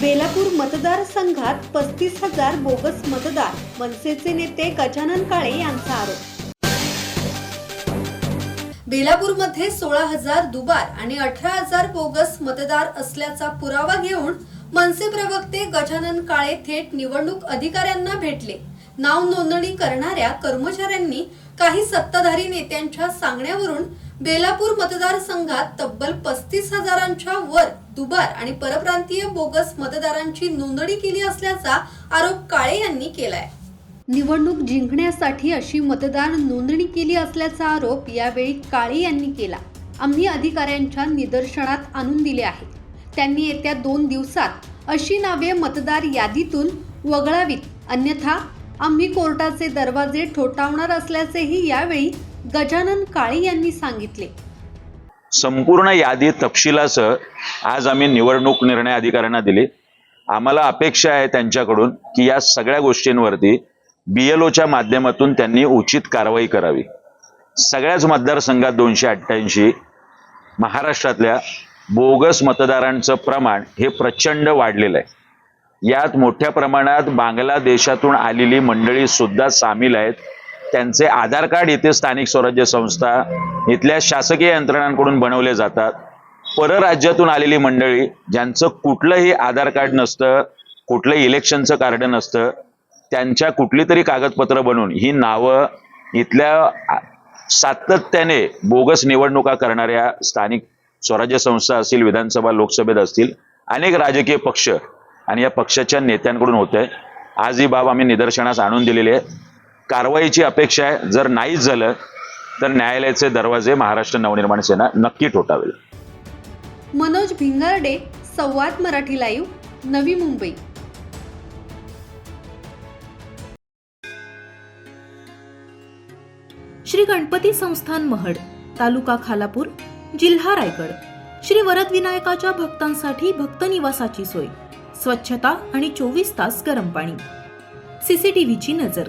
बेलापूर मतदारसंघात पस्तीस हजार बोगस मतदार मनसेचे नेते गजानन काळे यांचा आरोप. बेलापूरमध्ये सोळा हजार दुबार आणि अठरा हजार बोगस मतदार असल्याचा पुरावा घेऊन मनसे प्रवक्ते गजानन काळे थेट निवडणूक अधिकाऱ्यांना भेटले. नाव नोंदणी करणाऱ्या कर्मचाऱ्यांनी काही सत्ताधारी नेत्यांच्या सांगण्यावरून बेलापूर मतदारसंघात तब्बल पस्तीस हजारांच्या वर दुबार आणि परप्रांतीय बोगस मतदारांची नोंदणी केली असल्याचा आरोप काळे यांनी केलाय. निवडणूक जिंकण्यासाठी अशी मतदार नोंदणी केली असल्याचा आरोप यावेळी काळे यांनी केला. आम्ही अधिकाऱ्यांच्या निदर्शनात आणून दिले आहे. त्यांनी येत्या दोन दिवसात अशी नावे मतदार यादीतून वगळावीत. अन्यथा आम्ही कोर्टाचे दरवाजे ठोठावणार असल्याचेही यावेळी गजानन काळे यांनी सांगितले. संपूर्ण यादी तपशिलासह आज आम्ही निवडणूक निर्णय अधिकाऱ्यांना दिली. आम्हाला अपेक्षा आहे त्यांच्याकडून की या सगळ्या गोष्टींवरती बीएलओच्या माध्यमातून त्यांनी उचित कारवाई करावी. सगळ्याच मतदारसंघात दोनशे अठ्ठ्याऐंशी महाराष्ट्रातल्या बोगस मतदारांचं प्रमाण हे प्रचंड वाढलेलं आहे. यात मोठ्या प्रमाणात बांगलादेशातून आलेली मंडळी सुद्धा सामील आहेत. त्यांचे आधार कार्ड येथे स्थानिक स्वराज्य संस्था इथल्या शासकीय यंत्रणांकडून बनवले जातात. परराज्यातून आलेली मंडळी ज्यांचं कुठलंही आधार कार्ड नसतं कुठलंही इलेक्शनचं कार्ड नसतं त्यांच्या कुठली तरी कागदपत्र बनवून ही नावं इथल्या सातत्याने बोगस निवडणुका करणाऱ्या स्थानिक स्वराज्य संस्था असतील विधानसभा लोकसभेत असतील अनेक राजकीय पक्ष आणि या पक्षाच्या नेत्यांकडून होत आहे आज ही बाब आम्ही निदर्शनास आणून दिलेली आहे. कारवाईची अपेक्षा आहे. जर नाहीच झालं तर न्यायालयाचे दरवाजे महाराष्ट्र नवनिर्माण सेना नक्की ठोठावेल. मनोज भिंगारडे संवाद मराठी लाईव्ह नवी मुंबई. श्री गणपती संस्थान महड तालुका खालापूर जिल्हा रायगड. श्री वरदविनायकाच्या भक्तांसाठी भक्त निवासाची सोय. स्वच्छता आणि चोवीस तास गरम पाणी. सीसीटीव्हीची नजर.